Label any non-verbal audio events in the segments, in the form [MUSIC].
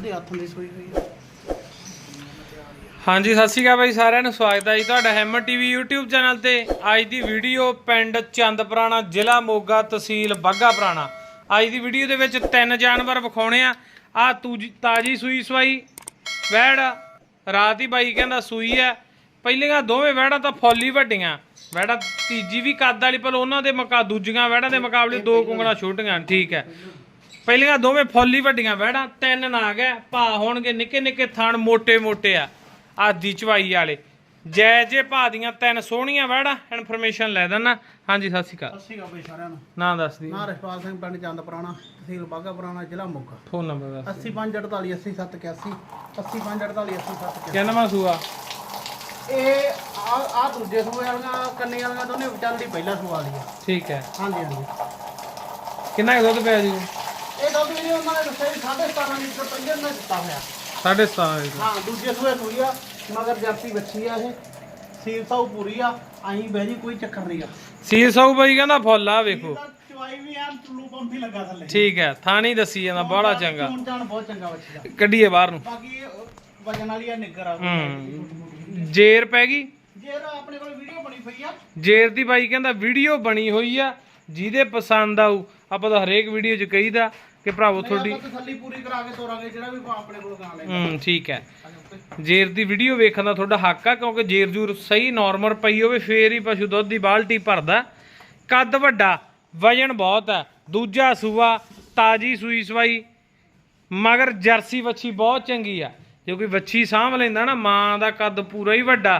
ਉਹਦੇ ਹੱਥ ਦੀ ਸੂਈ ਹੋਈ ਆ। ਹਾਂਜੀ ਸਤਿ ਸ਼੍ਰੀ ਅਕਾਲ ਬਾਈ ਸਾਰਿਆਂ ਨੂੰ ਸਵਾਗਤ ਹੈ ਜੀ ਤੁਹਾਡਾ ਹੈਮਰ ਟੀਵੀ YouTube ਚੈਨਲ ਤੇ। ਅੱਜ ਦੀ ਵੀਡੀਓ ਪਿੰਡ ਚੰਦਪੁਰਾਣਾ ਜ਼ਿਲ੍ਹਾ ਮੋਗਾ ਤਹਿਸੀਲ ਬਾਘਾ ਪੁਰਾਣਾ ਅੱਜ ਦੀ ਵੀਡੀਓ ਦੇ ਵਿੱਚ ਤਿੰਨ ਜਾਨਵਰ ਵਿਖਾਉਣੇ ਆ। ਆ ਤਾਜੀ ਸੂਈ ਸਵਾਈ ਵੈੜ। ਰਾਤ ਹੀ ਬਾਈ ਕਹਿੰਦਾ ਸੂਈ ਆ। ਪਹਿਲੀਆਂ ਦੋਵੇਂ ਵੈੜਾਂ ਤਾਂ ਫੁੱਲ ਹੀ ਵੱਡੀਆਂ। ਵੈੜਾਂ ਤੀਜੀ ਵੀ ਕੱਦ ਵਾਲੀ ਪਰ ਉਹਨਾਂ ਦੇ ਮੁਕਾ ਦੂਜੀਆਂ ਵੈੜਾਂ ਦੇ ਮੁਕਾਬਲੇ ਦੋ ਕੁੰਗੜਾ ਛੋਟੀਆਂ। ਠੀਕ ਹੈ। ਪਹਿਲੀਆਂ ਦੋਵੇਂ ਫੌਲੀ ਵੱਡੀਆਂ ਵਹਿੜਾਂ ਤਿੰਨ ਨਾਗ ਹੈ ਭਾ ਹੋਣਗੇ ਨਿੱਕੇ ਨਿੱਕੇ ਥਣ ਮੋٹے ਮੋٹے ਆ ਆਦੀ ਚਵਾਈ ਵਾਲੇ। ਜੈ ਜੇ ਭਾ ਦੀਆਂ ਤਿੰਨ ਸੋਹਣੀਆਂ ਵਹਿੜਾਂ ਇਨਫੋਰਮੇਸ਼ਨ ਲੈ ਦੇਣਾ ਹਾਂਜੀ ਸਤਿ ਸ਼੍ਰੀ ਅਕਾਲ। ਸਤਿ ਸ਼੍ਰੀ ਅਕਾਲ ਬਈ ਸਾਰਿਆਂ ਨੂੰ। ਨਾਂ ਦੱਸ ਦੀ। ਨਾਂ ਰਸ਼ਪਾਲ ਸਿੰਘ ਪਿੰਡ ਚੰਦ ਪੁਰਾਣਾ ਤਹਿਸੀਲ ਬਾਗਾ ਪੁਰਾਣਾ ਜ਼ਿਲ੍ਹਾ ਮੋਗਾ। ਫੋਨ ਨੰਬਰ ਦੱਸ 8548480781 8548480781 ਕਿੰਨਵਾਂ ਸੂਆ? ਇਹ ਆ ਆ ਦੂਜੇ ਸੂਏ ਵਾਲੀਆਂ ਕੰਨੀ ਵਾਲੀਆਂ ਦੋਨੇ ਵਿਚਾਲਦੀ ਪਹਿਲਾ ਸੂਆ ਵਾਲੀ ਠੀਕ ਹੈ। ਹਾਂਜੀ ਹਾਂਜੀ। ਕਿੰਨਾ ਦੁੱਧ ਪਿਆ ਜੀ? ਇਹ ਦੁੱਧ ਵੀ ਉਹਨਾਂ ਨੇ ਦੱਸਿਆ ਵੀ 17.5 ਲੀਟਰ ਪਹਿਲੇ ਨੇ ਦਿੱਤਾ ਹੋਇਆ। 7.5 ਹਾਂ ਦੂਜੇ ਸੂਏ ਸੂਈ ਆ ਮਗਰ ਜਰਸੀ ਬੱਚੀ ਆ ਇਹ। ਸੀਲ ਸਾਊ ਪੂਰੀ ਆ ਆਈ ਬਹਿ ਜੀ ਕੋਈ ਚੱਕਰ ਨਹੀਂ ਆ। ਸੀ ਸੌ ਬਾਈ ਕਹਿੰਦਾ ਫੁੱਲ ਆ ਵੇਖੋ। ਤਾਂ ਚਵਾਈ ਵੀ ਐਨ ਟੁੱਲੂ ਪੰਪ ਹੀ ਲੱਗਾ ਥੱਲੇ। ਠੀਕ ਹੈ ਥਾਣੀ ਦੱਸੀ ਜਾਂਦਾ ਬੜਾ ਚੰਗਾ। ਹੁਣ ਜਾਣ ਬਹੁਤ ਚੰਗਾ ਬੱਚੀ ਦਾ ਕੱਢੀਏ ਬਾਹਰ ਨੂੰ। ਬਾਕੀ ਇਹ ਵਜਨ ਵਾਲੀ ਆ ਨਿੱਗਰ ਆ। ਹੂੰ। ਜੇਰ ਪੈ ਗਈ? ਜੇ ਆਪਣੇ ਕੋਲ ਵੀਡੀਓ ਬਣੀ ਪਈ ਆ। ਜੇਰ ਦੀ ਬਾਈ ਕਹਿੰਦਾ ਵੀਡੀਓ ਬਣੀ ਹੋਈ ਆ ਜਿਹਦੇ ਪਸੰਦ ਆਊ ਆਪਾਂ ਤਾਂ ਹਰੇਕ ਵੀਡੀਓ 'ਚ ਕਹੀਦਾ ਕਿ ਭਰਾਵੋ ਤੁਹਾਡੀ ਤਸੱਲੀ ਪੂਰੀ ਕਰਾ ਕੇ ਤੋਰਾਂਗੇ ਜਿਹੜਾ ਵੀ ਆਪਾਂ ਆਪਣੇ ਕੋਲ ਗਾ ਲੈ ਹੂੰ ਠੀਕ ਹੈ। ਜੇਰ ਦੀ ਵੀਡੀਓ ਵੇਖਣ ਦਾ ਤੁਹਾਡਾ ਹੱਕ ਆ ਕਿਉਂਕਿ ਜੇਰ ਜੂਰ ਸਹੀ ਨਾਰਮਲ ਪਈ ਹੋਵੇ ਫੇਰ ਹੀ ਪਸ਼ੂ ਦੁੱਧ ਦੀ ਬਾਲਟੀ ਭਰਦਾ। ਕੱਦ ਵੱਡਾ ਵਜਨ ਬਹੁਤ ਹੈ। ਦੂਜਾ ਸੂਆ ਤਾਜੀ ਸੂਈ ਸਵਾਈ ਮਗਰ ਜਰਸੀ ਵੱਛੀ ਬਹੁਤ ਚੰਗੀ ਆ। ਜੇ ਕੋਈ ਵੱਛੀ ਸਾਂਭ ਲੈਂਦਾ ਨਾ ਮਾਂ ਦਾ ਕੱਦ ਪੂਰਾ ਹੀ ਵੱਡਾ।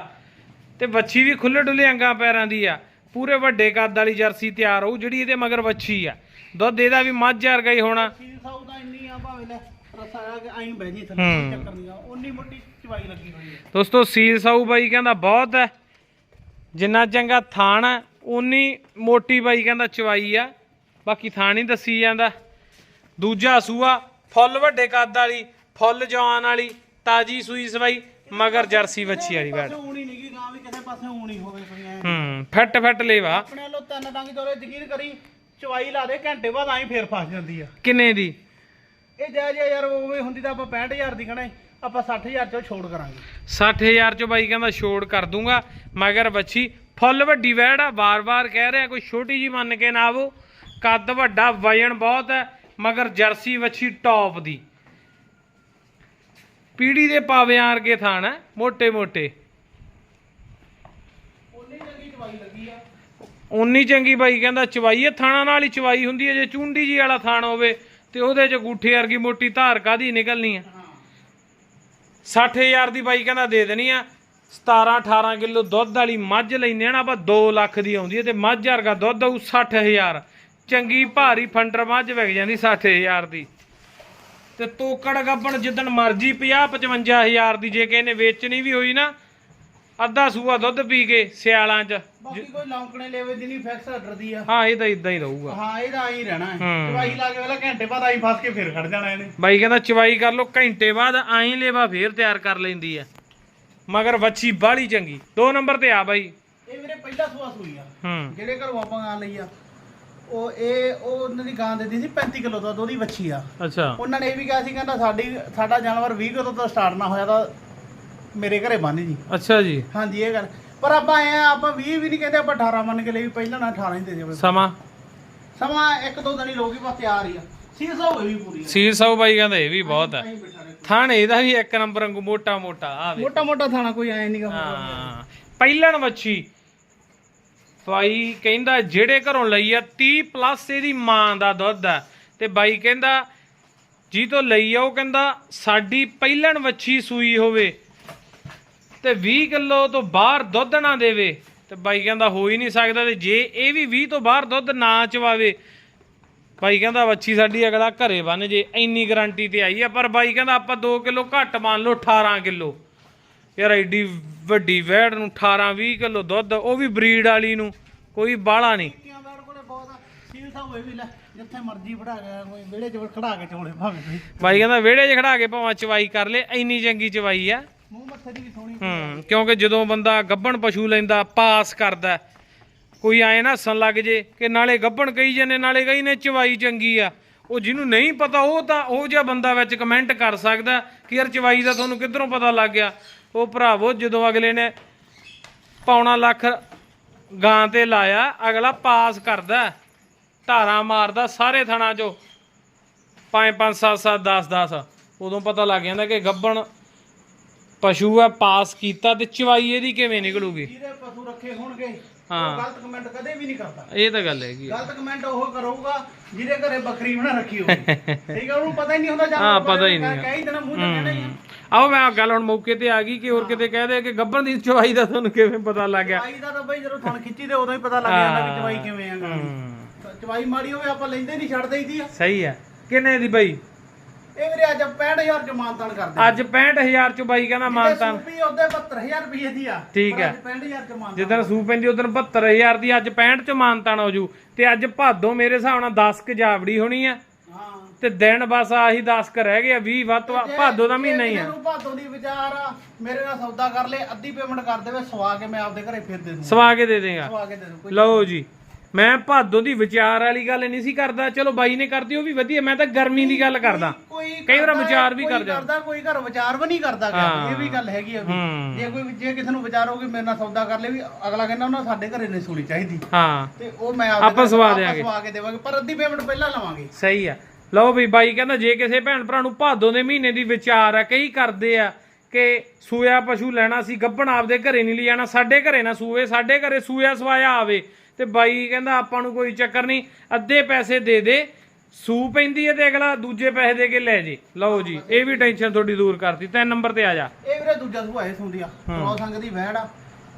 ਤੇ ਵੱਛੀ ਵੀ ਖੁੱਲੇ ਡੁੱਲੇ ਅੰਗਾਂ ਪੈਰਾਂ ਦੀ ਆ। ਪੂਰੇ ਵੱਡੇ ਕੱਦ ਵਾਲੀ ਜਰਸੀ ਤਿਆਰ ਹੋਊ ਜਿਹੜੀ ਇਹਦੇ ਮਗਰ ਵੱਛੀ ਆ। ਦੁੱਧ ਇਹਦਾ ਵੀ ਮੱਝ ਵਰਗਾ ਹੀ ਹੋਣਾ। ਸੀਲ ਸਾਊ ਦਾ ਇੰਨੀ ਆ ਭਾਵੇਂ ਲੈ ਰਸਾ ਆ ਕੇ ਆਈਂ ਬਹਿ ਜੀ ਥੱਲੇ। ਕੋਈ ਚੱਕਰ ਨਹੀਂ ਆ ਉਨੀ ਮੋਟੀ ਚਵਾਈ ਲੱਗੀ ਹੋਈ ਹੈ। ਦੋਸਤੋ ਸੀਲ ਸਾਊ ਬਾਈ ਕਹਿੰਦਾ ਬਹੁਤ ਹੈ। ਜਿੰਨਾ ਚੰਗਾ ਥਾਣ ਹੈ ਉਨੀ ਮੋਟੀ ਬਾਈ ਕਹਿੰਦਾ ਚਵਾਈ ਆ। ਬਾਕੀ ਥਾਣ ਹੀ ਦੱਸੀ ਜਾਂਦਾ। ਦੂਜਾ ਸੂਆ ਫੁੱਲ ਵੱਡੇ ਕੱਦ ਵਾਲੀ ਫੁੱਲ ਜਵਾਨ ਵਾਲੀ ਤਾਜੀ ਸੂਈ ਸਵਾਈ ਮਗਰ ਜਰਸੀ ਵੱਛੀ ਵਾਲੀ ਬੈਠ। ਊਣੀ ਨਹੀਂ ਗੀ ਵੀ ਕਿਸੇ ਪਾਸੇ ਊਣੀ ਹੋਵੇ ਕੋਈ ਐਂ। ਹੂੰ ਫੱਟ ਫੱਟ ਲੇਵਾ। ਆਪਣੇ ਵੱਲੋਂ ਤਿੰਨ ਡੰਗ ਤੋਰੇ ਯਕੀਨ ਕਰੀ ਚਵਾਈ ਲਾ ਦੇ ਘੰਟੇ ਬਾਅਦ ਆਈ ਫੇਰ ਫਸ ਜਾਂਦੀ ਆ। ਕਿੰਨੇ ਦੀ? ਇਹ ਜਾਇਜ਼ ਆ ਯਾਰ ਉਵੇਂ ਹੁੰਦੀ ਤਾਂ ਆਪਾਂ 65000 ਦੀ ਕਹਣਾ ਆਪਾਂ 60000 ਚੋਂ ਛੋੜ ਕਰਾਂਗੇ। 60000 ਚੋਂ ਬਾਈ ਕਹਿੰਦਾ ਛੋੜ ਕਰ ਦੂੰਗਾ ਮਗਰ ਬੱਚੀ ਫੁੱਲ ਵੱਡੀ ਵੈੜ ਆ ਵਾਰ-ਵਾਰ ਕਹਿ ਰਿਹਾ ਕੋਈ ਛੋਟੀ ਜੀ ਮੰਨ ਕੇ ਨਾ ਆਵੋ। ਕੱਦ ਵੱਡਾ ਵਜਨ ਬਹੁਤ ਹੈ ਮਗਰ ਜਰਸੀ ਵੱਛੀ ਟੌਪ ਦੀ। ਪੀੜੀ ਦੇ ਪਾਵਿਆਂ ਅਰਗੇ ਥਾਣ ਹੈ ਮੋٹے ਮੋٹے ਉਹਨੇ ਚੰਗੀ ਚਵਾਈ ਲੱਗੀ ਆ। ਉਨੀ ਚੰਗੀ ਬਾਈ ਕਹਿੰਦਾ ਚਵਾਈ ਹੈ, ਥਾਣਾ ਨਾਲ ਹੀ ਚਵਾਈ ਹੁੰਦੀ ਹੈ, ਜੇ ਚੁੰਡੀ ਜੀ ਵਾਲਾ ਥਾਣ ਹੋਵੇ ਤੇ ਉਹਦੇ ਚ ਗੂਠੇ ਵਰਗੀ ਮੋਟੀ ਧਾਰ ਕਾਦੀ ਨਿਕਲਣੀ ਹੈ? ਹਾਂ 60000 ਦੀ ਬਾਈ ਕਹਿੰਦਾ ਦੇ ਦੇਣੀ ਆ 17 18 ਕਿਲੋ ਦੁੱਧ ਵਾਲੀ ਮੱਝ ਲੈਨੇ ਆ ਨਾ, ਆਪਾਂ 2 ਲੱਖ ਦੀ ਆਉਂਦੀ ਹੈ ਤੇ ਮੱਝ ਵਰਗਾ ਦੁੱਧ ਆਊ 60000 ਚੰਗੀ ਭਾਰੀ ਫੰਡਰ ਮੱਝ ਵਿਕ ਜਾਂਦੀ 60000 ਦੀ। ਤੇ ਤੋਕੜ ਗੱਬਣ ਜਿੱਦਣ ਮਰਜ਼ੀ 50 55000 ਦੀ ਜੇ ਕਿਸੇ ਨੇ ਵੇਚਣੀ ਵੀ ਹੋਈ ਨਾ ਅੱਧਾ ਸੂਆ ਦੁੱਧ ਪੀ ਕੇ ਸਿਆਲਾਂ 'ਚ। ਬਾਕੀ ਕੋਈ ਲੌਂਕਣੇ ਲੈਵੇ ਦੀ ਨਹੀਂ ਫਿਕਸ ਆਰਡਰ ਦੀ ਆ। ਹਾਂ ਇਹ ਤਾਂ ਇਦਾਂ ਹੀ ਰਹੂਗਾ। ਹਾਂ ਇਹਦਾ ਆਈ ਰਹਿਣਾ ਹੈ। ਹੂੰ। ਚਵਾਈ ਲਾ ਕੇ ਵੇਲਾ ਘੰਟੇ ਬਾਅਦ ਆਈ ਫਸ ਕੇ ਫਿਰ ਖੜ ਜਾਣਾ ਇਹਨੇ। ਬਾਈ ਕਹਿੰਦਾ ਚਵਾਈ ਕਰ ਲੋ ਘੰਟੇ ਬਾਅਦ ਆਈ ਲੇਵਾ ਫੇਰ ਤਿਆਰ ਕਰ ਲੈਂਦੀ ਆ। ਮਗਰ ਵੱਛੀ ਬਾਹਲੀ ਚੰਗੀ। ਦੋ ਨੰਬਰ ਤੇ ਆ ਬਾਈ। ਇਹ ਮੇਰੇ ਪਹਿਲਾ ਸੂਆ ਸੂਈ ਆ। ਹੂੰ। ਜਿਹੜੇ ਘਰੋਂ ਆਪਾਂ ਗਾਂ ਲਈ ਆ। ਉਹ ਇਹ ਉਹ ਉਹਨਾਂ ਦੀ ਗਾਂ ਦਿੱਤੀ ਸੀ 35 ਕਿਲੋ ਦਾ ਉਹਦੀ ਵੱਛੀ ਆ। ਅੱਛਾ। ਉਹਨਾਂ ਨੇ ਇਹ ਵੀ ਕਿਹਾ ਸੀ ਕਹਿੰਦਾ ਸਾਡੀ ਸਾਡਾ ਜਾਨਵਰ 20 ਕਿਲੋ ਤੋਂ ਸਟਾਰਟ ਨਾ ਹੋਇਆ ਤਾਂ ਮੇਰੇ ਘਰੇ ਬੰਨ ਜੀ। ਅੱਛਾ ਜੀ। ਹਾਂਜੀ ਇਹ ਗੱਲ। ਪਰ ਆਪਾਂ ਐ ਆ ਆਪਾਂ 20 ਵੀ ਨਹੀਂ ਕਹਿੰਦੇ ਆਪਾਂ 18 ਮੰਨ ਕੇ ਲਈ ਪਹਿਲਾਂ ਨਾ 18 ਹੀ ਦੇ ਦੇਵੇ। ਸਮਾਂ? ਸਮਾਂ ਇੱਕ ਦੋ ਦਿਨ ਹੀ ਲੋਗੀ ਬਸ ਤਿਆਰ ਹੀ ਆ। ਸੀਸ ਹੋਵੇ ਵੀ ਪੂਰੀ ਆ। ਸੀਰ ਸਾਊ ਬਾਈ ਕਹਿੰਦਾ ਇਹ ਵੀ ਬਹੁਤ ਰੱਖੋ। ਥਾਣ ਇਹਦਾ ਵੀ ਇੱਕ ਨੰਬਰ ਵਾਂਗੂ ਮੋਟਾ ਮੋਟਾ ਆ ਵੇ ਮੋਟਾ ਮੋਟਾ ਥਾਣਾ ਕੋਈ ਐ ਨਹੀਂਗਾ ਹਾਂ। ਪਹਿਲਣ ਵੱਛੀ। ਬਾਈ ਕਹਿੰਦਾ ਜਿਹੜੇ ਘਰੋਂ ਲਈ ਆ 30 ਪਲੱਸ ਇਹਦੀ ਮਾਂ ਦਾ ਦੁੱਧ ਆ। ਤੇ ਬਾਈ ਕਹਿੰਦਾ ਜੀ ਤੋਂ ਲਈ ਆ ਉਹ ਕਹਿੰਦਾ ਸਾਡੀ ਪਹਿਲਣ ਵੱਛੀ ਸੂਈ ਹੋਵੇ। ਤੇ 20 ਕਿਲੋ ਤੋਂ ਬਾਹਰ ਦੁੱਧ ਨਾ ਦੇਵੇ ਤੇ ਬਾਈ ਕਹਿੰਦਾ ਹੋ ਹੀ ਨਹੀਂ ਸਕਦਾ ਤੇ ਜੇ ਇਹ ਵੀ 20 ਤੋਂ ਬਾਹਰ ਦੁੱਧ ਨਾ ਚਵਾਵੇ ਬਾਈ ਕਹਿੰਦਾ ਵੱਛੀ ਸਾਡੀ ਅਗਲਾ ਘਰੇ ਬੰਨ ਜੇ ਇੰਨੀ ਗਾਰੰਟੀ ਤੇ ਆਈ ਆ ਪਰ ਬਾਈ ਕਹਿੰਦਾ ਆਪਾਂ 2 ਕਿਲੋ ਘੱਟ ਮੰਨ ਲਓ 18 ਕਿਲੋ। ਯਾਰ ਐਡੀ ਵੱਡੀ ਵੈੜ ਨੂੰ 18 20 ਕਿਲੋ ਦੁੱਧ ਉਹ ਵੀ ਬਰੀਡ ਵਾਲੀ ਨੂੰ ਕੋਈ ਬਾਹਲਾ ਨਹੀਂ। ਜਿੱਥੇ ਮਰਜ਼ੀ ਵੜਾ ਗਿਆ ਕੋਈ ਵਿਹੜੇ 'ਚ ਖੜਾ ਕੇ ਚੋਲੇ ਭਾਵੇਂ ਬਾਈ ਕਹਿੰਦਾ ਵਿਹੜੇ 'ਚ ਖੜਾ ਕੇ ਭਾਵੇਂ ਚਵਾਈ ਕਰ ਲੇ ਇੰਨੀ ਚੰਗੀ ਚਵਾਈ ਆ। ਮੂੰਹ ਮੱਥੇ ਦੀ ਵੀ ਸੋਹਣੀ ਹੂੰ ਕਿਉਂਕਿ ਜਦੋਂ ਬੰਦਾ ਗੱਭਣ ਪਸ਼ੂ ਲੈਂਦਾ ਪਾਸ ਕਰਦਾ। ਕੋਈ ਐ ਨਾ ਹੱਸਣ ਲੱਗ ਜੇ ਕਿ ਨਾਲੇ ਗੱਭਣ ਕਹੀ ਜਾਂਦੇ ਨਾਲੇ ਕਹੀ ਨੇ ਚਵਾਈ ਚੰਗੀ ਆ। ਉਹ ਜਿਹਨੂੰ ਨਹੀਂ ਪਤਾ ਉਹ ਤਾਂ ਉਹ ਜਿਹਾ ਬੰਦਾ ਵਿੱਚ ਕਮੈਂਟ ਕਰ ਸਕਦਾ ਕਿ ਯਾਰ ਚਵਾਈ ਦਾ ਤੁਹਾਨੂੰ ਕਿੱਧਰੋਂ ਪਤਾ ਲੱਗ ਗਿਆ। ਉਹ ਭਰਾਵੋ ਜਦੋਂ ਅਗਲੇ ਨੇ ਪੌਣਾ ਲੱਖ ਗਾਂ ਤੇ ਲਾਇਆ ਅਗਲਾ ਪਾਸ ਕਰਦਾ ਧਾਰਾਂ ਮਾਰਦਾ ਸਾਰੇ ਥਣਾ ਚੋਂ। 5 5 7 7 10 10 ਉਦੋਂ ਪਤਾ ਲੱਗ ਜਾਂਦਾ ਕਿ ਗੱਬਣ ਪਸ਼ੂ ਆ ਪਾਸ ਕੀਤਾ ਤੇ ਚਵਾਈ ਇਹਦੀ ਕਿਵੇਂ ਨਿਕਲੂਗੀ? ਜਿਹਦੇ ਪਸ਼ੂ ਰੱਖੇ ਹੋਣਗੇ ਹਾਂ। ਉਹ ਗਲਤ ਕਮੈਂਟ ਕਦੇ ਵੀ ਨਹੀਂ ਕਰਦਾ। ਇਹ ਤਾਂ ਗੱਲ ਹੈਗੀ ਆ। ਗਲਤ ਕਮੈਂਟ ਉਹ ਕਰੂਗਾ ਜਿਹਦੇ ਘਰੇ ਬੱਕਰੀ ਬਣਾ ਰੱਖੀ ਹੋਵੇ [LAUGHS] ਠੀਕ ਹੈ ਉਹਨੂੰ ਪਤਾ ਹੀ ਨਹੀਂ ਹੁੰਦਾ ਜਾਨਵਰ ਹਾਂ, ਪਤਾ ਹੀ ਨਹੀਂ। ਕਹਿ ਹੀ ਦੇਣਾ ਮੂੰਹ ਤੇ ਕਹਿਣਾ ਹੀ। ਆ ਆਓ ਮੈਂ ਆਹ ਗੱਲ ਹੁਣ ਮੌਕੇ ਤੇ ਆ ਗਈ ਕਿ ਹੋਰ ਕਿਤੇ ਕਹਿ ਦੇ ਕਿ ਗੱਬਣ ਦੀ ਚਵਾਈ ਦਾ ਤੁਹਾਨੂੰ ਕਿਵੇਂ ਪਤਾ ਲੱਗ ਗਿਆ? ਚਵਾਈ ਦਾ ਤਾਂ ਬਈ ਜਦੋਂ ਥਣ ਖਿੱਚੀ ਤੇ ਉਦੋਂ ਹੀ ਪਤਾ ਲੱਗ ਜਾਂਦਾ ਕਿ ਚਵਾਈ ਕਿਵੇਂ ਆ। ਗਾਂ ਦੀ। ਚਵਾਈ ਮਾੜੀ ਹੋਵੇ ਆਪਾਂ ਲੈਂਦੇ ਨਹੀਂ ਛੱਡ ਦੇਈਦੀ ਆ। ਸਹੀ ਆ। ਕਿੰਨੇ ਦੀ ਬਾਈ? ਇਹ ਵੀਰੇ ਅੱਜ 65000 ਚ ਮਾਨਤਾਨ ਕਰਦੇ ਅੱਜ 65000 ਚ ਬਾਈ ਕਹਿੰਦਾ ਮਾਨਤਾਨ। ਸੂਪੀ ਉਹਦੇ 72000 ਰੁਪਏ ਦੀ ਆ। ਠੀਕ ਪਰ ਹੈ। ਅੱਜ 65000 ਚ ਮਾਨਤਾਨ ਜਿੱਦਣ ਸੂ ਪੈਂਦੀ ਉਦੋਂ 72000 ਦੀ ਅੱਜ 65 ਚ ਮਾਨਤਾਨ ਹੋ ਜੂ। ਤੇ ਅੱਜ ਭਾਦੋਂ ਮੇਰੇ ਹਿਸਾਬ ਨਾਲ 10 ਕ ਜਾਵੜੀ ਹੋਣੀ ਆ। ਤੇ ਦਿਨ ਬਸ ਆਹੀ 10 ਕ ਰਹਿ ਗਏ ਆ 20 ਵੱਧ ਭਾਦੋਂ ਦਾ ਮਹੀਨਾ ਹੀ ਆ। ਨੂੰ ਭਾਦੋਂ ਦੀ ਵਿਚਾਰ ਆ ਮੇਰੇ ਨਾਲ ਸੌਦਾ ਕਰ ਲੈ ਅੱਧੀ ਪੇਮੈਂਟ ਕਰ ਦੇਵੇ ਸਵਾ ਕੇ ਮੈਂ ਆਪਦੇ ਘਰੇ ਫਿਰ ਦੇ ਦੂੰ ਸਵਾ ਕੇ ਦੇ ਦੇਗਾ। ਸਵਾ ਕੇ ਦੇ ਦੂੰ ਕੋਈ ਲਓ ਜੀ। ਮੈਂ ਭਾਦੋਂ ਦੀ ਵਿਚਾਰ ਵਾਲੀ ਗੱਲ ਨਹੀਂ ਸੀ ਕਰਦਾ। ਚਲੋ ਬਾਈ ਨੇ ਕਰਦੀ ਉਹ ਵੀ ਵਧੀਆ ਮੈਂ ਤਾਂ ਗਰਮੀ ਦੀ ਗੱਲ ਕਰਦਾ। ਕੋਈ ਕਈ ਵਾਰ ਵਿਚਾਰ ਵੀ ਕਰ ਜਾਂਦਾ। ਕੋਈ ਘਰ ਵਿਚਾਰ ਵੀ ਨਹੀਂ ਕਰਦਾ। ਇਹ ਵੀ ਗੱਲ ਹੈਗੀ ਆ। ਜੇ ਕੋਈ ਜੇ ਕਿਸੇ ਨੂੰ ਵਿਚਾਰ ਹੋਊਗੀ ਮੇਰੇ ਨਾਲ ਸੌਦਾ ਕਰ ਲੈ ਵੀ ਅਗਲਾ ਕਹਿੰਦਾ ਉਹਨਾਂ ਸਾਡੇ ਘਰੇ ਨਹੀਂ ਸੁਣੀ ਚਾਹੀਦੀ। ਹਾਂ। ਤੇ ਉਹ ਮੈਂ ਆਪਾਂ ਸਵਾ ਦਿਆਂਗੇ। ਸਵਾ ਕੇ ਦੇਵਾਂਗੇ ਪਰ ਅੱਧੀ ਪੇਮੈਂਟ ਪਹਿਲਾਂ ਲਵਾਂਗੇ। ਸਹੀ ਆ। ਲਓ ਵੀ ਬਾਈ ਕਹਿੰਦਾ ਜੇ ਕਿਸੇ ਭੈਣ ਭਰਾ ਨੂੰ ਭਾਦੋਂ ਦੇ ਮਹੀਨੇ ਦੀ ਵਿਚਾਰ ਆ ਕਈ ਕਰਦੇ ਆ ਕਿ ਸੂਆ ਪਸ਼ੂ ਲੈਣਾ ਸੀ ਗੱਭਣ ਆਪਦੇ ਘਰੇ ਨਹੀਂ ਲਿਜਾਣਾ ਸਾਡੇ ਘਰੇ ਨਾ ਸੂਏ ਸਾਡੇ ਘਰੇ ਸੂਆ ਸਵਾਇਆ ਆਵੇ। ਤੇ ਬਾਈ ਕਹਿੰਦਾ ਆਪਾਂ ਨੂੰ ਕੋਈ ਚੱਕਰ ਨਹੀਂ ਅੱਧੇ ਪੈਸੇ ਦੇ ਦੇ ਸੂ ਪੈਂਦੀ ਹੈ ਤੇ ਅਗਲਾ ਦੂਜੇ ਪੈਸੇ ਦੇ ਕੇ ਲੈ ਜੇ। ਲਓ ਜੀ ਇਹ ਵੀ ਟੈਨਸ਼ਨ ਤੁਹਾਡੀ ਦੂਰ ਕਰਤੀ ਤਿੰਨ ਨੰਬਰ ਤੇ ਆ ਜਾ। ਇਹ ਵੀਰੇ ਦੂਜਾ ਸੂਆ ਇਹ ਸੁੰਦੀ ਆ ਰੋ ਸੰਗ ਦੀ ਵਹਿੜ ਆ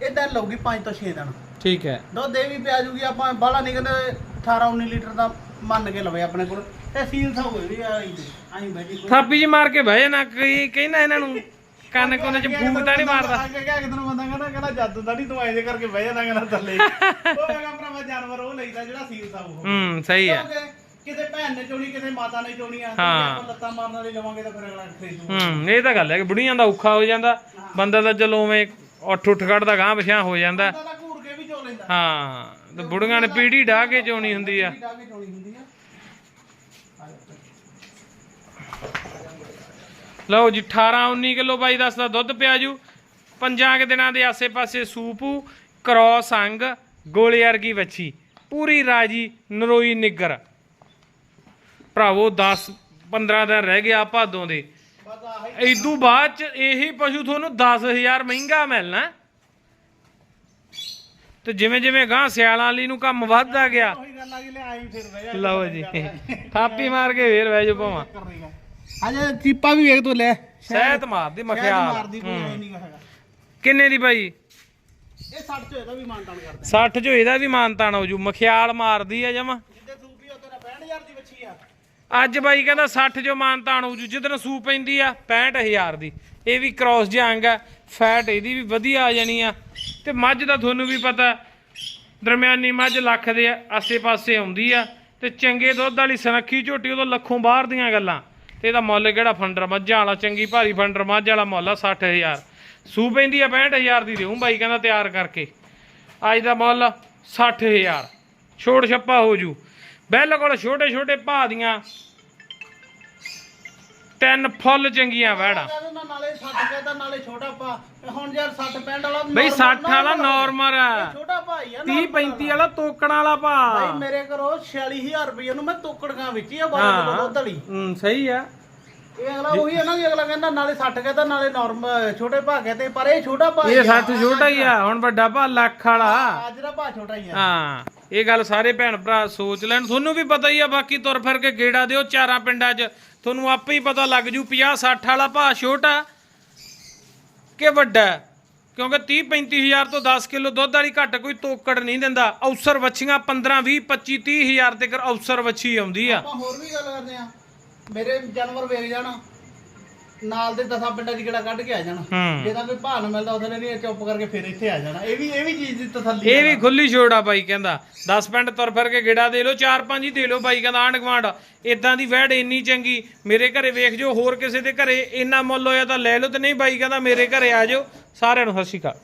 ਇਹ ਦਿਨ ਲਊਗੀ 5 ਤੋਂ 6 ਦਿਨ। ਠੀਕ ਹੈ। ਦੁੱਧ ਇਹ ਵੀ ਪਿਆ ਜੂਗੀ ਆਪਾਂ ਬਾਹਲਾ ਨਹੀਂ ਕਹਿੰਦੇ 18 19 ਲੀਟਰ ਦਾ ਮੰਨ ਕੇ ਲਵੇ ਆਪਣੇ ਕੋਲ ਤੇ ਸੀਲ ਸਾ ਹੋਈ ਵੀ ਆਈ ਤੇ ਆਈ ਬੈਠੀ। ਥਾਪੀ ਜੀ ਮਾਰ ਕੇ ਬਹਿ ਜਾਣਾ ਕੋਈ ਕਹਿੰਦਾ ਇਹਨਾਂ ਨੂੰ ਕੰਨ ਕੋਨੇ ਚ ਫੂਕ ਤਾਂ ਨਹੀਂ ਮਾਰਦਾ। ਕਿਹਾ ਕਿਤੇ ਨੂੰ ਬੰਦਾ ਕਹਿੰਦਾ ਕਹਿੰਦਾ ਜੱਦ ਦਾ ਨਹੀਂ ਤੂੰ ਐਂ ਜੇ ਕਰਕੇ ਬਹਿ ਜਾਣਾ ਕਹਿੰਦਾ ਥੱਲੇ। [LAUGHS] ਉਹ ਕਹਿੰਦਾ ਭਰਾਵਾ ਜਾਨਵਰ ਉਹ ਲਈਦਾ ਜਿਹੜਾ ਸੀਲ ਸਾ ਉਹ। ਹੂੰ ਸਹੀ ਹੈ ਕਿਉਂਕਿ ਕਿਤੇ ਭੈਣ ਨੇ ਚੋਣੀ ਕਿਤੇ ਮਾਤਾ ਨੇ ਚੋਣੀ ਆ ਤੇ ਹਾਂ। ਆਪਾਂ ਲੱਤਾਂ ਮਾਰਨ ਵਾਲੀ ਲਵਾਂਗੇ ਤਾਂ ਫਿਰ ਅਗਲਾ ਖਰੀਦੂ ਹੂੰ ਇਹ ਤਾਂ ਗੱਲ ਹੈ ਕਿ ਬੁੜੀਆਂ ਦਾ ਔਖਾ ਹੋ ਜਾਂਦਾ। ਬੰਦਾ ਤਾਂ ਚਲੋ ਉਵੇਂ ਉੱਠ ਉੱਠ ਖੜਦਾ ਗਾਂ ਪਿਛਾਂ ਹੋ ਜਾਂਦਾ। ਬੰਦਾ ਤਾਂ ਘੂਰ ਕੇ ਵੀ ਚੋ ਲੈਂਦਾ। ਹਾਂ ਤੇ ਬੁੜੀਆਂ ਨੇ ਪੀੜੀ ਢਾ ਕੇ ਚੋਣੀ ਹੁੰਦੀ ਆ। ਡਾ ਕੇ ਚੋਣੀ ਹੁੰਦੀ ਆ। ਲਓ ਜੀ 18 19 ਕਿਲੋ ਬਾਈ ਦੱਸ ਦਾ ਦੁੱਧ ਪਿਆ ਜੂ। ਪੰਜਾਂ ਕੁ ਦਿਨਾਂ ਦੇ ਆਸੇ-ਪਾਸੇ ਸੂਪੂ ਕ੍ਰੋਸ ਅੰਗ ਗੋਲੇ ਵਰਗੀ ਵੱਛੀ। ਪੂਰੀ ਰਾਜੀ ਨਰੋਈ ਨਿੱਗਰ। ਭਰਾਵੋ 10 15 ਦਿਨ ਰਹਿ ਗਿਆ ਭਾਦੋਂ ਦੇ। ਇਦੋਂ ਬਾਅਦ ਚ ਇਹੀ ਪਸ਼ੂ ਤੁਹਾਨੂੰ 10000 ਮਹਿੰਗਾ ਮਿਲਣਾ। ਤੇ ਜਿਵੇਂ ਜਿਵੇਂ ਗਾਂ ਸਿਆਲਾਂ ਵਾਲੀ ਨੂੰ ਕੰਮ ਵੱਧਦਾ ਗਿਆ। ਲਓ ਜੀ ਥਾਪੀ ਮਾਰ ਕੇ ਫੇਰ ਜਾਓ ਭਾਵਾਂ। ਅਜੇ ਚੀਪਾ ਵੀ ਵੇਖ ਤੂੰ ਲੈ। ਸਹਿਤ ਮਾਰਦੀ ਮਖਿਆਲ ਮਾਰਦੀ ਕੋਈ ਐ ਨਹੀਂ ਹੈਗਾ। ਕਿੰਨੇ ਦੀ ਬਾਈ? ਇਹ 60 ਚ ਇਹਦਾ ਵੀ ਮਾਨਤਾਨ ਕਰਦੇ। 60 ਚੋਂ ਇਹਦਾ ਵੀ ਮਾਨਤਾਨ ਹੋ ਜੂ। ਮਖਿਆਲ ਮਾਰਦੀ ਆ ਜਮਾ। ਜਿੱਦੇ ਸੂਪੀ ਉਹ ਤੇਰਾ 65000 ਦੀ ਬੱਚੀ ਆ। ਅੱਜ ਬਾਈ ਕਹਿੰਦਾ 60 ਚੋਂ ਮਾਨਤਾਨ ਹੋ ਜੂ। ਜਿੱਦਣ ਸੂ ਪੈਂਦੀ ਆ 65000 ਦੀ। ਇਹ ਵੀ ਕ੍ਰਾਸ ਜੰਗ ਆ। ਫੈਟ ਇਹਦੀ ਵੀ ਵਧੀਆ ਆ ਜਾਣੀ ਆ। ਤੇ ਮੱਝ ਦਾ ਤੁਹਾਨੂੰ ਵੀ ਪਤਾ ਦਰਮਿਆਨੀ ਮੱਝ ਲੱਖ ਦੇ ਆਸੇ-ਪਾਸੇ ਆਉਂਦੀ ਆ। ਤੇ ਚੰਗੇ ਦੁੱਧ ਵਾਲੀ ਸਨੱਖੀ ਝੋਟੀ ਉਦੋਂ ਲੱਖੋਂ ਬਾਹਰ ਦੀਆਂ ਗੱਲਾਂ। ਤੇ ਇਹਦਾ ਮੁੱਲ ਕਿਹੜਾ ਫੰਡਰ ਮੱਝਾਂ ਵਾਲਾ ਚੰਗੀ ਭਾਰੀ ਫੰਡਰ ਮੱਝ ਵਾਲਾ ਮੁੱਲ ਆ 60000 ਸੂ ਪੈਂਦੀ ਆ 65000 ਦੀ ਦੇਉਂ ਬਾਈ ਕਹਿੰਦਾ ਤਿਆਰ ਕਰਕੇ। ਅੱਜ ਦਾ ਮੁੱਲ 60000 ਛੋੜ ਛੱਪਾ ਹੋ ਜੂ। ਬਿਲਕੁਲ ਛੋਟੇ ਛੋਟੇ ਭਾਅ ਦੀਆਂ ਤਿੰਨ ਫੁੱਲ ਚੰਗੀਆਂ ਵਹਿੜਾਂ। ਕਹਿੰਦਾ ਨਾ ਨਾਲੇ 60 ਕਹਿੰਦਾ ਨਾਲੇ ਛੋਟਾ ਭਾ ਹੁਣ ਯਾਰ 60 65 ਵਾਲਾ ਬਈ normal- 60 ਵਾਲਾ ਨਾਰਮਲ ਆ। ਛੋਟਾ ਭਾਈ ਆ 30 normal 35 ਵਾਲਾ ਤੋਕਣ ਵਾਲਾ ਭਾਅ। ਮੇਰੇ ਘਰੋਂ 46000 ਰੁਪਏ ਨੂੰ ਮੈਂ ਤੋਕੜਾਂ ਵਿੱਚ ਹੀ ਆ 12 ਕਿਲੋ ਦੁੱਧ ਵਾਲੀ। ਹੂੰ ਸਹੀ ਆ। ਇਹ ਅਗਲਾ ਉਹੀ ਹੈ ਨਾ ਕਿ ਅਗਲਾ ਕਹਿੰਦਾ ਨਾਲੇ 60 ਕਹਿੰਦਾ ਨਾਲੇ ਨਾਰਮਲ ਛੋਟੇ ਭਾ ਕਹਿੰਦੇ ਪਰ ਇਹ ਛੋਟਾ ਭਾ ਇਹ ਸੱਚ ਛੋਟਾ ਹੀ ਆ ਹੁਣ ਵੱਡਾ ਭਾ ਲੱਖ ਵਾਲਾ। ਅੱਜ ਦਾ ਭਾ ਛੋਟਾ ਹੀ ਆ। ਹਾਂ ਇਹ ਗੱਲ ਸਾਰੇ ਭੈਣ ਭਰਾ ਸੋਚ ਲੈਣ। ਤੁਹਾਨੂੰ ਵੀ ਪਤਾ ਹੀ ਆ ਬਾਕੀ ਤੁਰ ਫਿਰ ਕੇ ਗੇੜਾ ਦਿਓ ਚਾਰਾਂ ਪਿੰਡਾਂ 'ਚ। ਤੁਹਾਨੂੰ ਆਪੇ ਹੀ ਪਤਾ ਲੱਗ ਜੂ 50 60 ਵਾਲਾ ਭਾ ਛੋਟਾ ਕਿ ਵੱਡਾ। ਕਿਉਂਕਿ 30 35000 ਤੋਂ 10 ਕਿਲੋ ਦੁੱਧ ਵਾਲੀ ਘੱਟ ਕੋਈ ਤੋਕੜ ਨਹੀਂ ਦਿੰਦਾ। ਔਸਰ ਵੱਛੀਆਂ 15 20 25 30000 ਤੱਕ ਔਸਰ ਵੱਛੀ ਆਉਂਦੀ ਆ। ਆਪਾਂ ਹੋਰ ਵੀ ਗੱਲ ਕਰਦੇ ਆ। ਮੇਰੇ ਜਾਨਵਰ ਵੇਖ ਜਾਣ ਨਾਲ ਦੇ ਦਸਾਂ ਪਿੰਡਾਂ 'ਚ ਕਿਹੜਾ ਕੱਢ ਕੇ ਆ ਜਾਣਾ। ਹੂੰ। ਜੇ ਤਾਂ ਕੋਈ ਭਾਅ ਨੂੰ ਮਿਲਦਾ ਉਹਦੇ ਨਹੀਂ ਚੁੱਪ ਕਰਕੇ ਫਿਰ ਇੱਥੇ ਆ ਜਾਣਾ। ਇਹ ਵੀ ਇਹ ਵੀ ਚੀਜ਼ ਦੀ ਤਸੱਲੀ ਇਹ ਵੀ ਖੁੱਲੀ ਛੋੜ ਆ ਬਾਈ ਕਹਿੰਦਾ। 10 ਪਿੰਡ ਤੁਰ ਫਿਰ ਕੇ ਗੇੜਾ ਦੇ ਲਓ 4-5 ਹੀ ਦੇ ਲਓ ਬਾਈ ਕਹਿੰਦਾ ਆਂਢ ਗੁਆਂਢ। ਇਦਾਂ ਦੀ ਵਹਿੜ ਇੰਨੀ ਚੰਗੀ ਮੇਰੇ ਘਰੇ ਵੇਖ ਜੋ ਹੋਰ ਕਿਸੇ ਦੇ ਘਰੇ ਇੰਨਾ ਮੁੱਲ ਹੋਇਆ ਤਾਂ ਲੈ ਲਓ ਤੇ ਨਹੀਂ ਬਾਈ ਕਹਿੰਦਾ ਮੇਰੇ ਘਰੇ ਆ ਜਾਓ। ਸਾਰਿਆਂ ਨੂੰ ਸਤਿ ਸ਼੍ਰੀ ਅਕਾਲ।